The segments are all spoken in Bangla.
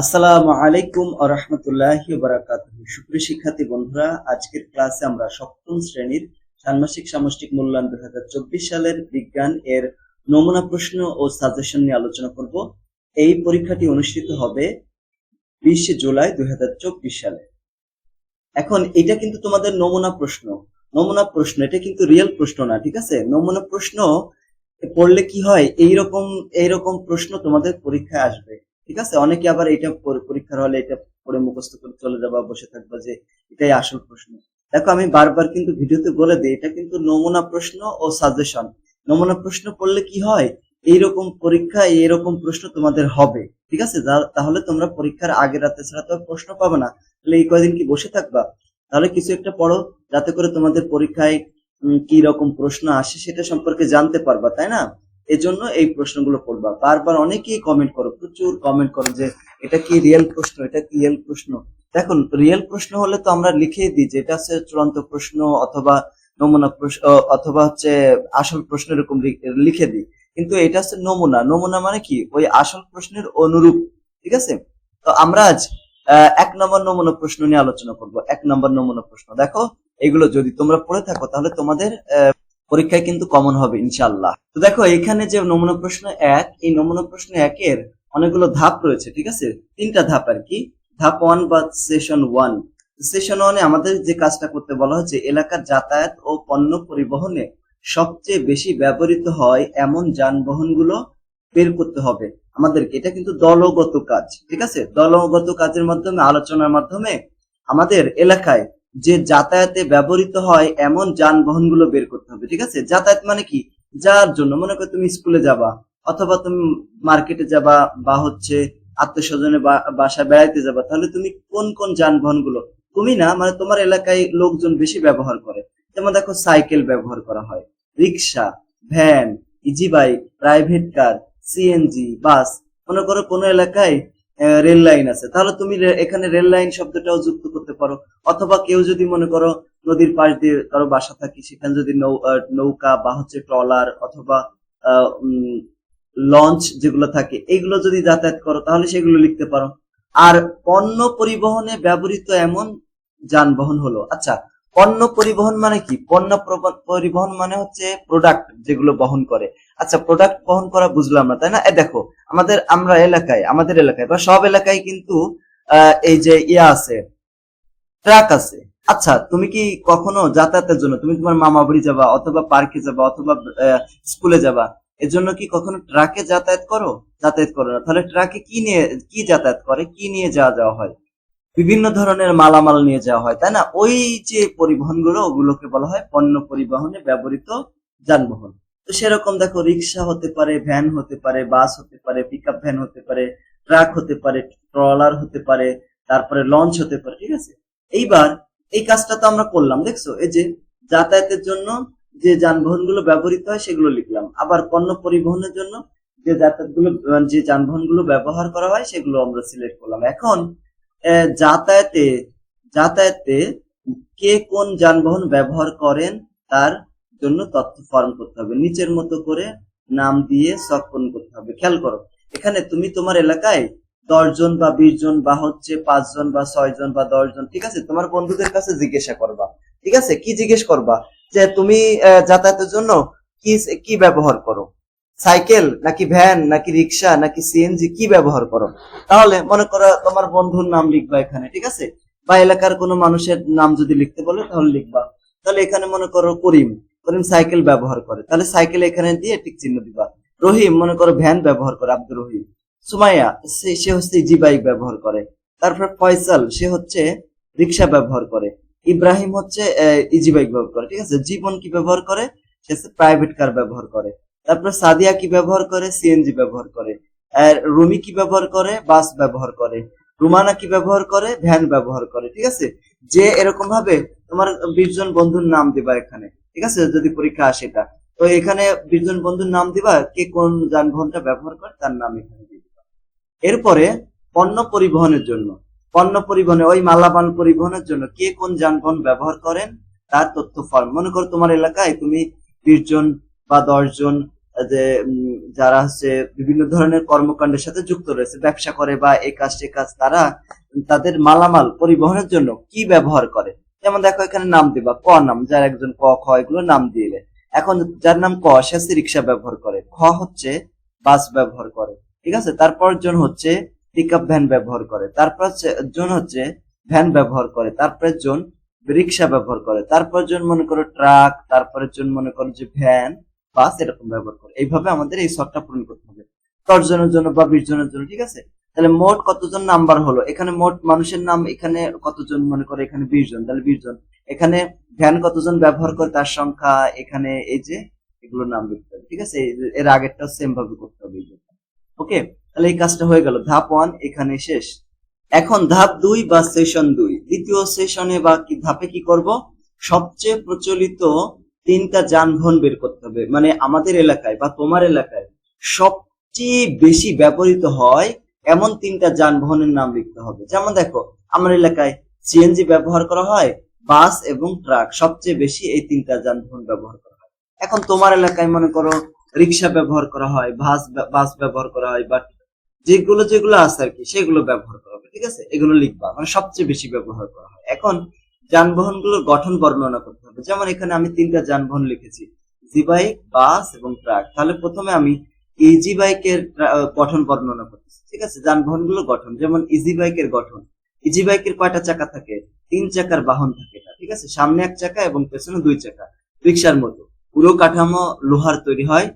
আসসালামু আলাইকুম আরহামতুল্লাহ বারাকাত সুপ্রিয় শিক্ষার্থী বন্ধুরা, আজকের ক্লাসে আমরা সপ্তম শ্রেণির ষান্মাসিক সামষ্টিক মূল্যায়ন দুই হাজার চব্বিশ সালের বিজ্ঞান এর নমুনা প্রশ্ন ও সাজেশন নিয়ে আলোচনা করব। এই পরীক্ষাটি অনুষ্ঠিত হবে বিশে জুলাই সালে। এখন এটা কিন্তু তোমাদের নমুনা প্রশ্ন। নমুনা প্রশ্ন, এটা কিন্তু রিয়েল প্রশ্ন না, ঠিক আছে? নমুনা প্রশ্ন পড়লে কি হয়? এইরকম এইরকম প্রশ্ন তোমাদের পরীক্ষায় আসবে। ঠিক আছে? অনেকে আবার এটা পরীক্ষার হলে এটা পড়ে মুখস্থ করে চলে যাবা বসে থাকবা যে এটাই আসল প্রশ্ন। দেখো, আমি বারবার কিন্তু ভিডিওতে বলে দিই, এটা কিন্তু নমুনা প্রশ্ন ও সাজেশন নমুনা প্রশ্ন পড়লে কি হয়? এইরকম পরীক্ষা, এইরকম প্রশ্ন তোমাদের হবে। ঠিক আছে? তাহলে তোমরা পরীক্ষার আগের রাতে ছাড়া তো প্রশ্ন পাবে না। তাহলে এই কয়দিন কি বসে থাকবা? তাহলে কিছু একটা পড়ো, যাতে করে তোমাদের পরীক্ষায় কি রকম প্রশ্ন আসে সেটা সম্পর্কে জানতে পারবা, তাই না? এজন্য এই প্রশ্নগুলো পড়বা বারবার অনেকেই কমেন্ট করো, প্রচুর কমেন্ট করো যে, এটা কি রিয়েল প্রশ্ন? এটা কি রিয়েল প্রশ্ন? দেখুন রিয়েল প্রশ্ন হলে তো আমরা লিখে দিই যে, এটা হচ্ছে চূড়ান্ত প্রশ্ন অথবা নমুনা প্রশ্ন অথবা হচ্ছে আসল প্রশ্ন এরকম লিখে দিই। কিন্তু এটা হচ্ছে নমুনা। নমুনা মানে কি? ওই আসল প্রশ্নের অনুরূপ, ঠিক আছে? তো আমরা আজ এক নম্বর নমুনা প্রশ্ন নিয়ে আলোচনা করব। এক নম্বর নমুনা প্রশ্ন। দেখো, এগুলো যদি তোমরা পড়ে থাকো, তাহলে তোমাদের পরীক্ষায় কিন্তু কমন হবে ইনশাল্লাহ তো দেখো, এখানে যে নমুনা প্রশ্ন এক, এই নমুনা প্রশ্ন একের অনেকগুলো ধাপ রয়েছে, ঠিক আছে? তিনটা ধাপ আর কি। ধাপ ওয়ান বা সেশন ওয়ান সেশন ওয়ানে আমাদের যে কাজটা করতে বলা হচ্ছে, এলাকার যাতায়াত ও পণ্য পরিবহনে সবচেয়ে বেশি ব্যবহৃত হয় এমন যানবাহনগুলো বের করতে হবে আমাদেরকে। এটা কিন্তু দলগত কাজ, ঠিক আছে? দলগত কাজের মাধ্যমে, আলোচনার মাধ্যমে আমাদের এলাকায় যে যাতায়াতে ব্যবহৃত হয় এমন যানবাহনগুলো বের করতে হবে, ঠিক আছে? যাতায়াত মানে কি? যার জন্য, মনে করো তুমি স্কুলে যাবা, অথবা তুমি মার্কেটে যাবা, বা হচ্ছে আত্মীয় স্বজনের বাসায় বেড়াইতে যাবা, তাহলে তুমি কোন কোন যানবাহনগুলো? তুমি না মানে তোমার এলাকায় লোকজন বেশি ব্যবহার করে। যেমন দেখো, সাইকেল ব্যবহার করা হয়, rickshaw, van easy bike private car CNG bus মনে করো কোনো এলাকায় রেল লাইন আছে। তাহলে তুমি এখানে রেল লাইন শব্দটাও যুক্ত করতে পারো। অথবা কেউ যদি মনে করো নদীর পাশ দিয়ে কারও বাসা থাকি, সেখানে যদি নৌকা বা হচ্ছে ট্রলার অথবা লঞ্চ যেগুলো থাকে, এগুলো যদি যাতায়াত করো, তাহলে সেগুলো লিখতে পারো। আর পণ্য পরিবহনে ব্যবহৃত এমন যানবাহন হলো আচ্ছা পণ্য পরিবহন মানে কি? পণ্য প্রব- পরিবহন মানে হচ্ছে প্রোডাক্ট যেগুলো বহন করে। আচ্ছা প্রোডাক্ট বহন করা বুঝলাম না, তাই না? এ দেখো, আমাদের, আমরা এলাকায়, আমাদের এলাকায় বা সব এলাকায় কিন্তু এই যে ইয়া আছে ট্রাক আছে। আচ্ছা তুমি কি কখনো যাতায়াতের জন্য, তুমি তোমার মামা বাড়ি যাবা, অথবা পার্কে যাবা, অথবা স্কুলে যাবা এর জন্য কি কখনো ট্রাকে যাতায়াত করো? যাতায়াত করো না। তাহলে ট্রাকে কি নিয়ে, কি যাতায়াত করে? কি নিয়ে যাওয়া যাওয়া হয়? বিভিন্ন ধরনের মালামাল নিয়ে যাওয়া হয়, তাই না? ওই যে পরিবহনগুলো, ওগুলোকে বলা হয় পণ্য পরিবহনে ব্যবহৃত যানবাহন। তো সেরকম দেখো, রিক্সা হতে পারে, ভ্যান হতে পারে, বাস হতে পারে পিক ভ্যান হতে পারে ট্রাক হতে পারে ট্রলার হতে পারে, তারপরে লঞ্চ হতে পারে, ঠিক আছে? এইবার এই কাজটা তো আমরা করলাম, দেখছ? এই যে যাতায়াতের জন্য যে যানবাহনগুলো ব্যবহৃত হয়, সেগুলো লিখলাম। আবার পণ্য পরিবহনের জন্য যে যাতায়াতগুলো, যে যানবাহনগুলো ব্যবহার করা হয়, সেগুলো আমরা সিলেক্ট করলাম। এখন যাতায়াতে যাতায়াতে কে কোন যানবাহন ব্যবহার করেন তার জন্য তথ্য ফর্ম করতে হবে। নিচের মতো করে নাম দিয়ে সক্ষণ করতে হবে। খেয়াল করো, এখানে তুমি তোমার এলাকায় দশজন বা বিশ জন বা হচ্ছে পাঁচজন বা ছয় জন বা দশজন, ঠিক আছে? তোমার বন্ধুদের কাছে জিজ্ঞাসা করবা। ঠিক আছে? কি জিজ্ঞেস করবা? যে তুমি যাতায়াতের জন্য কি কি ব্যবহার করো? সাইকেল, নাকি ভ্যান, নাকি রিক্সা, নাকি সিএনজি কি ব্যবহার করো? তাহলে মনে করো তোমার বন্ধুর নাম লিখবা এখানে, ঠিক আছে? বা এলাকার কোনো মানুষের নাম যদি লিখতে বলে, তাহলে লিখবা। তাহলে এখানে মনে করো করিম করিম সাইকেল ব্যবহার করে। তাহলে সাইকেল এখানে দিয়ে টিক চিহ্ন দিবা। রহিম, মনে করো ভ্যান ব্যবহার করে, আব্দুর রহিম। সুমাইয়া, সে হচ্ছে জি বাইক ব্যবহার করে। তারপর ফয়সাল, সে হচ্ছে রিক্সা ব্যবহার করে। ইব্রাহিম হচ্ছে ইজি বাইক ব্যবহার করে, ঠিক আছে? জীবন কি ব্যবহার করে? সে প্রাইভেট কার ব্যবহার করে। তারপর সাদিয়া কি ব্যবহার করে? সিএনজি ব্যবহার করে। আর রুমি কি ব্যবহার করে? বাস ব্যবহার করে। রুমানা কি ব্যবহার করে? ভ্যান ব্যবহার করে, ঠিক আছে? যে এরকম ভাবে তোমার বিশ জন বন্ধুর নাম দিবা এখানে, ঠিক আছে? যদি পরীক্ষা আসে এটা। তো এখানে বিশ জন বন্ধুর নাম দিবা, কে কোন যানবাহনটা ব্যবহার করে তার নাম এখানে দিয়ে দিবা। এরপরে পণ্য পরিবহনের জন্য। পণ্য পরিবহনে, ওই মালাবান পরিবহনের জন্য কে কোন যানবাহন ব্যবহার করেন? তার তথ্য ফর্ম মনে করো তোমার এলাকায় তুমি বিশ জন বা দশ জন যে যারা হচ্ছে বিভিন্ন ধরনের কর্মকাণ্ডের সাথে যুক্ত রয়েছে, ব্যবসা করে বা এই কাজ, সে কাজ, তারা তাদের মালামাল পরিবহনের জন্য কি ব্যবহার করে? যেমন দেখো, এখানে নাম দিবা, ক নাম, যার একজন ক, খ, এগুলো নাম দিলে। এখন যার নাম ক, সে রিক্সা ব্যবহার করে, খ হচ্ছে বাস ব্যবহার করে, ঠিক আছে? তারপর জন হচ্ছে পিক আপ ভ্যান ব্যবহার করে, তারপর জন হচ্ছে ভ্যান ব্যবহার করে, তারপরে জন রিক্সা ব্যবহার করে, তারপর জন মনে করো ট্রাক তারপরে জন মনে করো যে ভ্যান বাস এরকম ব্যবহার করে। এইভাবে আমাদের এই শর্টটা পূরণ করতে হবে। দশ জনের জন্য বা বিশ জনের জন্য, ঠিক আছে? তাহলে মোট কতজন নাম্বার হলো? এখানে মোট মানুষের নাম, এখানে কতজন মনে করে? এখানে বিশ জন, তাহলে বিশ জন। এখানে ভ্যান কতজন ব্যবহার করে? তার সংখ্যা, এখানে এই যে, এগুলো নাম লিখতে হবে, ঠিক আছে? এর আগেরটা সেম ভাবে করতে হবে ওকে? তাহলে এই কাজটা হয়ে গেল। ধাপ ওয়ান এখানে শেষ। এখন ধাপ দুই বা সেশন দুই। দ্বিতীয় সেশনে বা কি, ধাপে কি করব? সবচেয়ে প্রচলিত তিনটা যানবাহন বের করতে হবে মানে আমাদের এলাকায় বা তোমার এলাকায় সবচেয়ে বেশি ব্যবহৃত হয় এমন তিনটা যানবাহনের নাম লিখতে হবে। যেমন দেখো, আমার এলাকায় সিএনজি ব্যবহার করা হয়, বাস এবং ট্রাক সবচেয়ে বেশি এই তিনটা যানবাহন ব্যবহার করা হয়। এখন তোমার এলাকায় মনে করো, রিক্সা ব্যবহার করা হয়, বাস বাস ব্যবহার করা হয়, বা যেগুলো যেগুলো আছে আর কি, সেগুলো ব্যবহার করা হবে ঠিক আছে? এগুলো লিখবা মানে সবচেয়ে বেশি ব্যবহার করা হয়। এখন যানবাহনগুলোর গঠন বর্ণনা করতে হবে। যেমন এখানে আমি তিনটা যানবাহন লিখেছি। জি বাইক বাস এবং ট্রাক। তাহলে প্রথমে আমি ইজি বাইকের গঠন বর্ণনা করতেছি। ঠিক আছে? যানবাহনগুলো গঠন। যেমন ইজি বাইকের গঠন। ইজি বাইকের কয়টা চাকা থাকে? তিন চাকার বাহন থাকে ঠিক আছে? সামনে এক চাকা এবং পেছনে দুই চাকা। রিক্সার মতো। পুরো কাঠামো লোহার তৈরি হয়।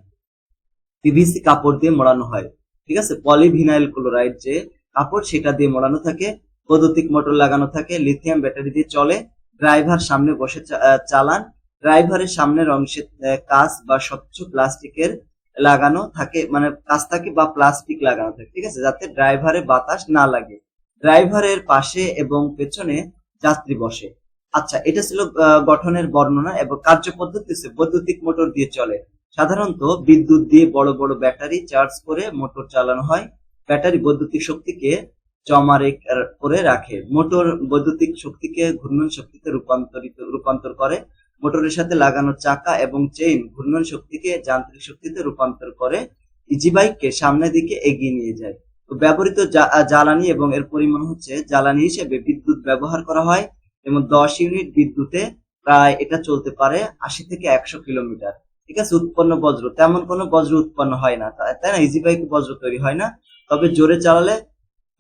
পিভিসি কাপড় দিয়ে মোড়ানো হয়। ঠিক আছে? পলিভিনাইল ক্লোরাইড যে কাপড়, সেটা দিয়ে মোড়ানো থাকে। বৈদ্যুতিক মোটর লাগানো থাকে লিথিয়াম ব্যাটারি দিয়ে চলে ড্রাইভার সামনে বসে চালান ড্রাইভারের সামনের অংশে কাঁচ বা স্বচ্ছ প্লাস্টিকের লাগানো থাকে মানে কাঁচ থাকে বা প্লাস্টিক লাগানো থাকে, ঠিক আছে? যাতে ড্রাইভারে বাতাস না লাগে। ড্রাইভারের পাশে এবং পেছনে যাত্রী বসে। আচ্ছা এটা ছিল গঠনের বর্ণনা এবং কার্য পদ্ধতি হচ্ছে বৈদ্যুতিক মোটর দিয়ে চলে। সাধারণত বিদ্যুৎ দিয়ে বড় বড় ব্যাটারি চার্জ করে মোটর চালানো হয়। ব্যাটারি বৈদ্যুতিক শক্তিকে জমা করে রাখে। মোটর বৈদ্যুতিক শক্তিকে ঘূর্ণন শক্তিতে রূপান্তরিত, রূপান্তর করে। মোটরের সাথে লাগানো চাকা এবং চেইন ঘূর্ণন শক্তিকে যান্ত্রিক শক্তিতে রূপান্তর করে ইজি বাইককে সামনের দিকে এগিয়ে নিয়ে যায়। তো ব্যবহৃত জ্বালানি এবং এর পরিমাণ হচ্ছে জ্বালানি হিসেবে বিদ্যুৎ ব্যবহার করা হয়। এবং দশ ইউনিট বিদ্যুতে প্রায় এটা চলতে পারে আশি থেকে একশো কিলোমিটার। ঠিক আছে? উৎপন্ন বজ্র। তেমন কোনো বজ্র উৎপন্ন হয় না। তাই না? ইজি বাইক বজ্র তৈরি হয় না। তবে জোরে চালালে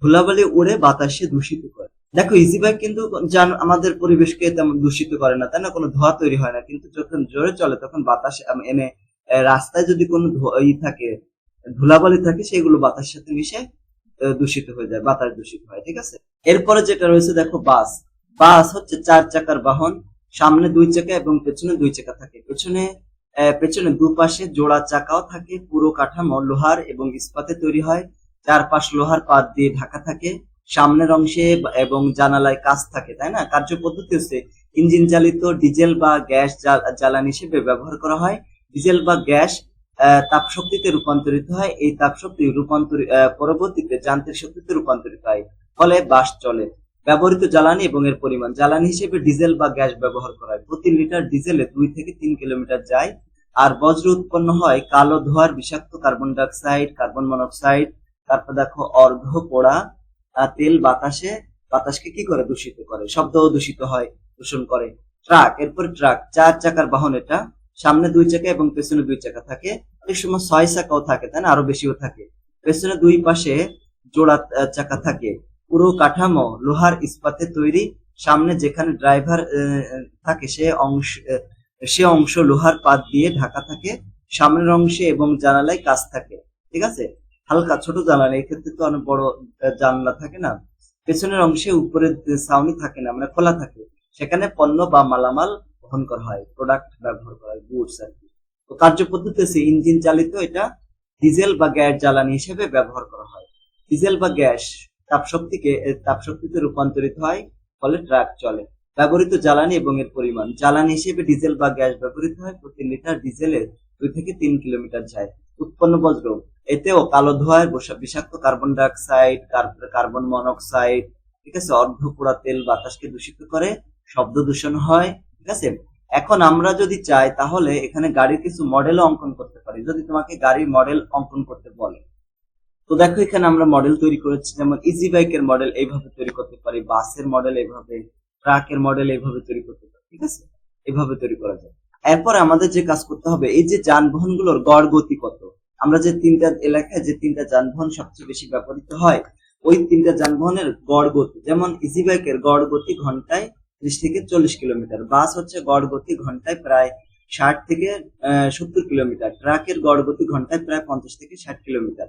ধুলাবালি উড়ে বাতাসে দূষিত করে। দেখো ইজি বাইক কিন্তু আমাদের পরিবেশকে তেমন দূষিত করে না, তাই না? কোনো ধোঁয়া তৈরি হয় না। কিন্তু যখন জোরে চলে, তখন বাতাস এনে রাস্তায় যদি কোনো ই থাকে, ধুলাবালি থাকে, সেগুলো বাতাসের সাথে মিশে দূষিত হয়ে যায়, বাতাস দূষিত হয়, ঠিক আছে? এরপরে যেটা রয়েছে, দেখো, বাস। বাস হচ্ছে চার চাকার বাহন, সামনে দুই চাকা এবং পেছনে দুই চাকা থাকে। পেছনে পেছনে দুপাশে জোড়া চাকাও থাকে, পুরো কাঠামো লোহার এবং ইস্পাতে তৈরি হয়। চারপাশ লোহার পাত দিয়ে ঢাকা থাকে সামনের অংশে এবং জানালায় কাজ থাকে তাই না? কার্য পদ্ধতি হচ্ছে ইঞ্জিন চালিত ডিজেল বা গ্যাস জ্বাল- জ্বালানি হিসেবে ব্যবহার করা হয়। ডিজেল বা গ্যাস আহ, তাপশক্তিতে রূপান্তরিত হয়। এই তাপশক্তি রূপান্তরিত পরবর্তীতে যান্ত্রিক শক্তিতে রূপান্তরিত হয় ফলে বাস চলে। ব্যবহৃত জ্বালানি এবং এর পরিমাণ। জ্বালানি হিসেবে ডিজেল বা গ্যাস ব্যবহার করা হয়। প্রতি লিটার ডিজেলে দুই থেকে তিন কিলোমিটার যায়। আর বজ্র উৎপন্ন হয় কালো ধোঁয়ার বিষাক্ত কার্বন ডাইঅক্সাইড কার্বন মনোক্সাইড তারপর দেখো অর্ধ পোড়া তেল বাতাসে, বাতাসকে কি করে? দূষিত করে। শব্দ দূষিত হয়, দূষণ করে। ট্রাক, এরপর ট্রাক, চার চাকার বাহন এটা। সামনে দুই চাকা এবং পেছনে দুই চাকা থাকে। অনেক সময় ছয় চাকাও থাকে, তাই না? আরও বেশিও থাকে। পেছনে দুই পাশে জোড়া চাকা থাকে। পুরো কাঠামো লোহার ইস্পাতে তৈরি। সামনে যেখানে ড্রাইভার থাকে, সে অংশ সে অংশ লোহার পাত দিয়ে ঢাকা থাকে। সামনের অংশে এবং জানালায় কাজ থাকে। ঠিক আছে? হালকা ছোট জানালা এক্ষেত্রে তো অনেক বড় জানলা থাকে না। পেছনের অংশে উপরে ছাউনি থাকে না মানে খোলা থাকে, সেখানে পণ্য বা মালামাল বহন করা হয় প্রোডাক্ট ব্যবহার করা হয় গুডস আর কি। তো কার্য পদ্ধতি হচ্ছে ইঞ্জিন চালিত, এটা ডিজেল বা গ্যাস জ্বালানি হিসেবে ব্যবহার করা হয়। ডিজেল বা গ্যাস তাপশক্তিকে তাপশক্তিতে রূপান্তরিত হয়, ফলে ট্রাক চলে। ব্যবহৃত জ্বালানি এবং এর পরিমাণ। জ্বালানি হিসেবে ডিজেল বা গ্যাস ব্যবহৃত হয়, প্রতি লিটার ডিজেলে দুই থেকে তিন কিলোমিটার যায়। উৎপন্ন বজ্র এতেও কালো ধোঁয়ায় বিষাক্ত carbon dioxide, car- carbon monoxide, ঠিক আছে? অর্ধ পোড়া তেল বাতাসকে দূষিত করে, শব্দ দূষণ হয়, ঠিক আছে? এখন আমরা যদি চাই, তাহলে এখানে গাড়ির কিছু মডেল অঙ্কন করতে পারি। যদি তোমাকে গাড়ির মডেল অঙ্কন করতে বলে। তো দেখো, এখানে আমরা মডেল তৈরি করেছি। যেমন ইজি বাইকের মডেল এইভাবে তৈরি করতে পারি বাসের মডেল এইভাবে ট্রাকের মডেল এইভাবে তৈরি করতে পারি, ঠিক আছে? এইভাবে তৈরি করা যায়। এরপর আমাদের যে কাজ করতে হবে, এই যে যানবাহনগুলোর গড় গতি কত? আমরা যে তিনটা এলাকায় যে তিনটা যানবাহন সবচেয়ে বেশি ব্যবহৃত হয়, ওই তিনটা যানবাহনের গড় গতি, যেমন ইজি বাইকের গড় গতি ঘন্টায় ত্রিশ থেকে চল্লিশ কিলোমিটার, বাস হচ্ছে গড় গতি ঘন্টায় প্রায় ষাট থেকে সত্তর কিলোমিটার ট্রাকের গড় গতি ঘন্টায় প্রায় পঞ্চাশ থেকে ষাট কিলোমিটার।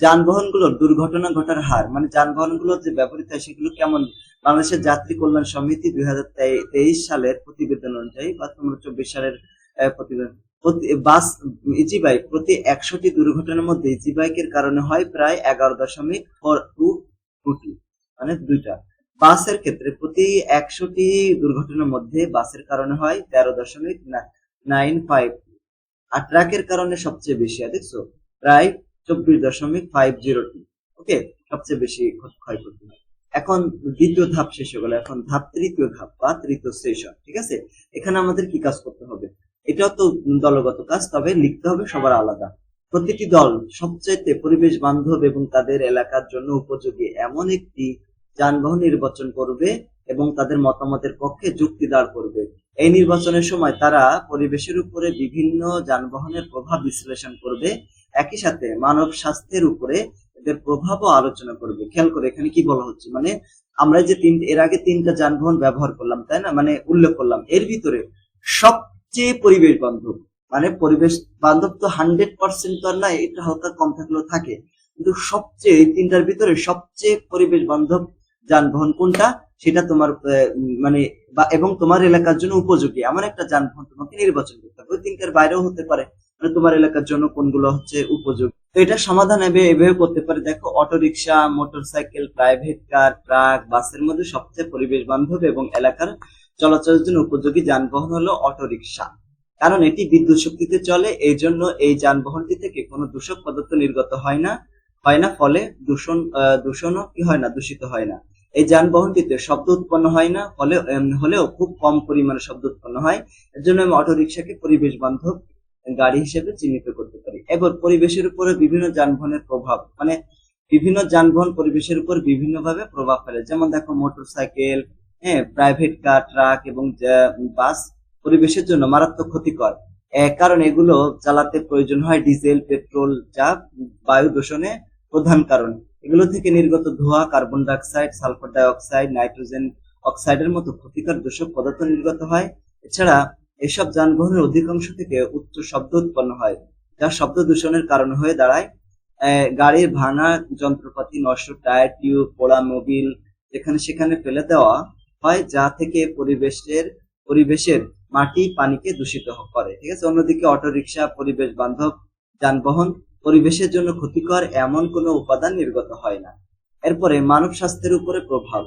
যানবাহনগুলোর দুর্ঘটনা ঘটার হার মানে যানবাহনগুলোর যে ব্যবহৃত হয় সেগুলো কেমন? বাংলাদেশের যাত্রী কল্যাণ সমিতি দুই হাজার তেইশ সালের প্রতিবেদন অনুযায়ী বা তোমরা চব্বিশ সালের প্রতিবেদন প্রতি বাস ইজি বাইক প্রতি একশোটি দুর্ঘটনার মধ্যে ইজি বাইকের কারণে হয় প্রায় এগারো দশমিক ফোর টু টুটি মানে দুইটা। বাসের ক্ষেত্রে প্রতি একশোটি দুর্ঘটনার মধ্যে বাসের কারণে হয় তেরো দশমিক নাইন ফাইভ আর ট্রাকের কারণে সবচেয়ে বেশি দেখছ? প্রায় চব্বিশ দশমিক ফাইভ জিরো টু। ওকে? সবচেয়ে বেশি ক্ষ- ক্ষয়ক্ষতি হয়। এখন দ্বিতীয় ধাপ শেষ হয়ে গেল। এখন ধাপ তৃতীয় ধাপ বা তৃতীয় সেশন ঠিক আছে? এখানে আমাদের কি কাজ করতে হবে? এটাও তো দলগত কাজ, তবে লিখতে হবে সবার আলাদা। প্রতিটি দল সবচাইতে পরিবেশ বান্ধব এবং তাদের এলাকার জন্য উপযোগী এমন একটি যানবাহন নির্বাচন করবে এবং তাদের মতামতের পক্ষে যুক্তি দাঁড় করবে। এই নির্বাচনের সময় তারা পরিবেশের উপরে বিভিন্ন যানবাহনের প্রভাব বিশ্লেষণ করবে, একই সাথে মানব স্বাস্থ্যের উপরে এদের প্রভাবও আলোচনা করবে। খেয়াল করে এখানে কি বলা হচ্ছে? মানে আমরা যে তিন, এর আগে তিনটা যানবাহন ব্যবহার করলাম, তাই না? মানে উল্লেখ করলাম। এর ভিতরে সবচেয়ে পরিবেশ বান্ধব। মানে পরিবেশ বান্ধব তো হান্ড্রেড পার্সেন্ট তো আর নাই, এটা হালকা কম থাকলেও থাকে। কিন্তু সবচেয়ে এই তিনটার ভিতরে সবচেয়ে পরিবেশ বান্ধব যানবাহন কোনটা? সেটা তোমার মানে বা, এবং তোমার এলাকার জন্য উপযোগী। এমন একটা যানবাহন তোমাকে নির্বাচন করতে হবে। তিনটার বাইরেও হতে পারে। মানে তোমার এলাকার জন্য কোনগুলো হচ্ছে উপযোগী। তো এটা সমাধান এভাবে করতে পারে। দেখো auto rickshaw motorcycle private car truck বাসের মধ্যে সবচেয়ে পরিবেশ বান্ধব এবং এলাকার চলাচলের জন্য উপযোগী যানবাহন হলো অটো রিক্সা কারণ এটি বিদ্যুৎ শক্তিতে চলে, এই জন্য এই যানবাহনটি থেকে কোনো দূষক পদার্থ নির্গত হয় না হয় না, ফলে দূষণ দূষণও কি হয় না, দূষিত হয় না। এই যানবাহনটিতে শব্দ উৎপন্ন হয় না, ফলে হলেও খুব কম পরিমাণে শব্দ উৎপন্ন হয়। এর জন্য আমি অটো রিক্সাকে পরিবেশ বান্ধব গাড়ি হিসেবে চিহ্নিত করতে পারি। এবার পরিবেশের উপরে বিভিন্ন যানবাহনের প্রভাব মানে বিভিন্ন যানবাহন পরিবেশের উপর বিভিন্নভাবে প্রভাব ফেলে। যেমন দেখো মোটর সাইকেল হ্যাঁ প্রাইভেট কার ট্রাক এবং বাস পরিবেশের জন্য মারাত্মক ক্ষতিকর। কারণ এগুলো চালাতে প্রয়োজন হয় ডিজেল পেট্রোল যা বায়ু দূষণে প্রধান কারণ। এগুলো থেকে নির্গত ধোঁয়া carbon dioxide sulphur dioxide nitrogen অক্সাইডের মতো ক্ষতিকর দূষক পদার্থ নির্গত হয়। এছাড়া এসব যানবাহনের অধিকাংশ থেকে উচ্চ শব্দ উৎপন্ন হয়, যা শব্দ দূষণের কারণ হয়ে দাঁড়ায়। গাড়ির ভাঙা যন্ত্রপাতি, নষ্ট টায়ার, টিউব, পোড়া, মোবিল, যেখানে সেখানে ফেলে দেওয়া হয় যা থেকে পরিবেশের পরিবেশের মাটি পানিকে দূষিত করে। ঠিক আছে? অন্যদিকে অটো রিক্সা পরিবেশ বান্ধব, যানবাহন পরিবেশের জন্য ক্ষতিকর এমন কোনো উপাদান নির্গত হয় না। এরপরে মানব স্বাস্থ্যের উপরে প্রভাব।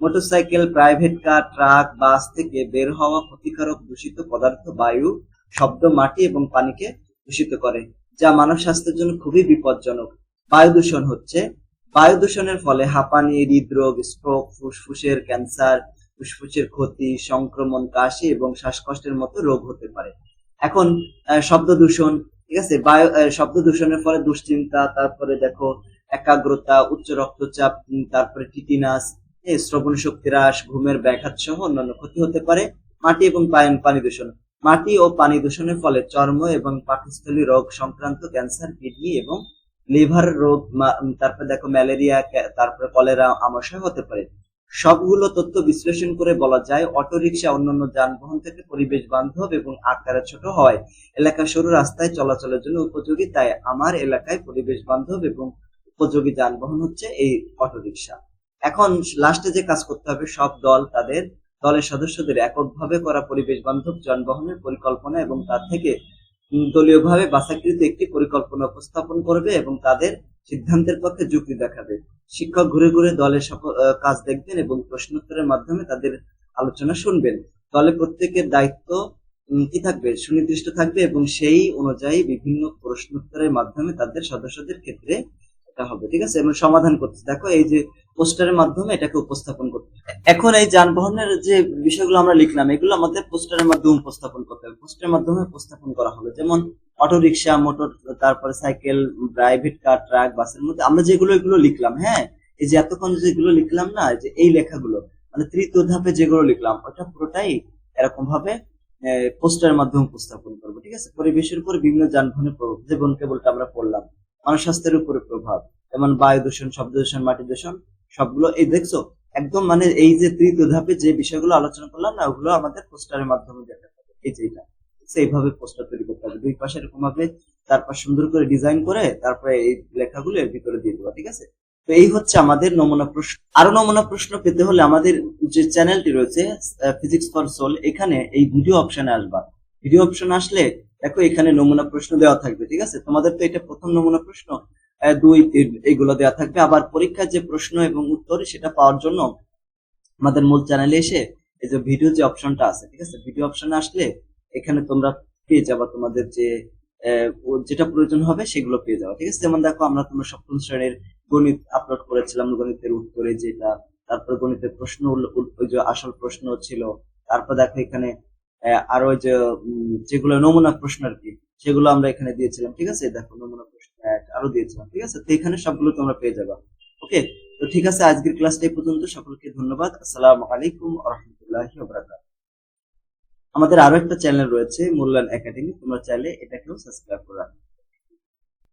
Motorcycle, private car, truck, bus থেকে বের হওয়া ক্ষতিকারক দূষিত পদার্থ, বায়ু, শব্দ, মাটি এবং পানিকে দূষিত করে, যা মানব স্বাস্থ্যের জন্য খুবই বিপজ্জনক। বায়ু দূষণ হচ্ছে। বায়ু দূষণের ফলে হাঁপানি, হৃদরোগ স্ট্রোক ফুসফুসের ক্যান্সার ফুসফুসের ক্ষতি, সংক্রমণ, কাশি এবং শ্বাসকষ্টের মতো রোগ হতে পারে। এখন শব্দ দূষণ, ঠিক আছে? বায়ু শব্দ দূষণের ফলে দুশ্চিন্তা, তারপরে দেখো একাগ্রতা, উচ্চ রক্তচাপ তারপরে টিটিনাস শ্রবণ শক্তি হ্রাস, ঘুমের ব্যাঘাত সহ অন্যান্য ক্ষতি হতে পারে। মাটি এবং পানি দূষণ। মাটি ও পানি দূষণের ফলে চর্ম এবং পাকস্থলী রোগ সংক্রান্ত ক্যান্সার, কিডনি এবং লিভার রোগ তারপরে দেখো ম্যালেরিয়া তারপরে কলেরা, আমাশয় হতে পারে। সবগুলো তথ্য বিশ্লেষণ করে বলা যায়, অটোরিকশা অন্যান্য যানবাহন থেকে পরিবেশ বান্ধব এবং আকারে ছোট হয় এলাকা সরু রাস্তায় চলাচলের জন্য উপযোগী, তাই আমার এলাকায় পরিবেশ বান্ধব এবং উপযোগী যানবাহন হচ্ছে এই অটোরিকশা। এখন লাস্টে যে কাজ করতে হবে, সব দল তাদের দলের সদস্যদের এককভাবে করা পরিবেশ বান্ধব যানবাহনের পরিকল্পনা এবং তার থেকে দলীয়ভাবে বাছাকৃত একটি পরিকল্পনা উপস্থাপন করবে এবং তাদের সিদ্ধান্তের পক্ষে যুক্তি দেখাবে। শিক্ষক ঘুরে ঘুরে দলের সকল কাজ দেখবেন এবং প্রশ্নোত্তরের মাধ্যমে তাদের আলোচনা শুনবেন। দলে প্রত্যেকের দায়িত্ব কি থাকবে? সুনির্দিষ্ট থাকবে এবং সেই অনুযায়ী বিভিন্ন প্রশ্নোত্তরের মাধ্যমে তাদের সদস্যদের ক্ষেত্রে এটা হবে, ঠিক আছে? এবং সমাধান করতে দেখো, এই যে পোস্টারের মাধ্যমে এটাকে উপস্থাপন করতে এখন এই যানবাহনের যে বিষয়গুলো আমরা লিখলাম, এগুলো আমাদের পোস্টারের মাধ্যমে উপস্থাপন করতে হবে। পোস্টারের মাধ্যমে উপস্থাপন করা হবে। যেমন অটো রিক্সা মোটর, তারপরে সাইকেল, প্রাইভেট কার, ট্রাক, বাসের মধ্যে আমরা যেগুলো এগুলো লিখলাম হ্যাঁ? এই যে এতক্ষণ যেগুলো লিখলাম না যে এই লেখাগুলো মানে তৃতীয় ধাপে যেগুলো লিখলাম, ওটা পুরোটাই এরকম ভাবে পোস্টারের মাধ্যমে উপস্থাপন করব, ঠিক আছে? পরিবেশের উপর বিভিন্ন যানবাহনের প্রভাব যেমন কেবলটা আমরা পড়লাম মানুষ স্বাস্থ্যের উপরে প্রভাব, যেমন বায়ু দূষণ, শব্দ দূষণ, মাটি দূষণ, সবগুলো, এই দেখছ? একদম মানে এই যে তৃতীয় ধাপে যে বিষয়গুলো আলোচনা করলাম না, ওগুলো আমাদের পোস্টারের মাধ্যমে দেখা যাবে এই যে এটা। সেইভাবে পোস্টার তৈরি করতে হবে। দুই পাশে এরকম ভাবে তারপর সুন্দর করে ডিজাইন করে তারপরে এই লেখাগুলো এর ভিতরে দিয়ে দেবো ঠিক আছে? তো এই হচ্ছে আমাদের নমুনা প্রশ্ন। আরও নমুনা প্রশ্ন পেতে হলে আমাদের যে চ্যানেলটি রয়েছে ফিজিক্স ফর সোল এখানে এই ভিডিও অপশনে আসবা। ভিডিও অপশন আসলে দেখো এখানে নমুনা প্রশ্ন দেওয়া থাকবে, ঠিক আছে? তোমাদের তো এটা প্রথম নমুনা প্রশ্ন দুই এগুলো দেওয়া থাকবে। আবার পরীক্ষার যে প্রশ্ন এবং উত্তর সেটা পাওয়ার জন্য আমাদের মূল চ্যানেলে এসে এই যে ভিডিও যে অপশনটা আছে, ঠিক আছে? ভিডিও অপশনে আসলে এখানে তোমরা পেয়ে যাবা তোমাদের যে যেটা প্রয়োজন হবে সেগুলো পেয়ে যাবা, ঠিক আছে? যেমন দেখো, আমরা তোমরা সপ্তম শ্রেণির গণিত আপলোড করেছিলাম, গণিতের উত্তরে যেটা, তারপর গণিতের প্রশ্ন ওই যে আসল প্রশ্ন ছিল, তারপর দেখো এখানে আরও যে যেগুলো নমুনা প্রশ্ন আর কি, সেগুলো আমরা এখানে দিয়েছিলাম, ঠিক আছে? দেখো, নমুনা প্রশ্ন এক, আরও দিয়েছিলাম, ঠিক আছে? তো এখানে সবগুলো তোমরা পেয়ে যাবা, ওকে? তো ঠিক আছে, আজকের ক্লাসটা এই পর্যন্ত, সকলকে ধন্যবাদ, আসসালামু আলাইকুম রহমতুল্লাহি আমাদের আরও একটা চ্যানেল রয়েছে মূল্যায়ন একাডেমি তোমরা চাইলে এটাকেও সাবস্ক্রাইব করে